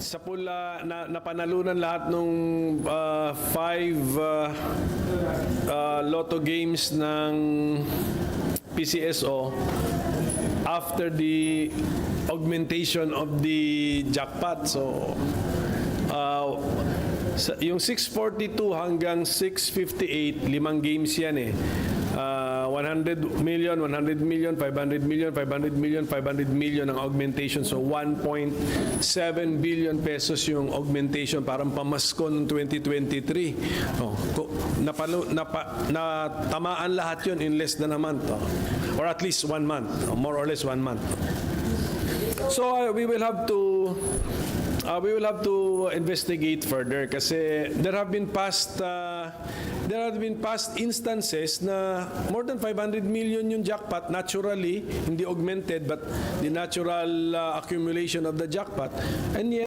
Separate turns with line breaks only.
sa pula na napanalunan lahat nung uh, five uh, uh, lotto games ng PCSO after the augmentation of the jackpot. So, uh, sa, yung 642 hanggang 658, limang games yan eh. Uh, 100 million, 100 million, 500 million, 500 million, 500 million ang augmentation. So 1.7 billion pesos yung augmentation parang pamasko ng 2023. Oh, napalo, napa, natamaan lahat yun in less than a month. oh. Or at least one month. oh, more or less one month. So uh, we will have to uh, we will have to investigate further kasi there have been past uh, there have been past instances na more than 500 million yung jackpot naturally hindi augmented but the natural uh, accumulation of the jackpot. And yet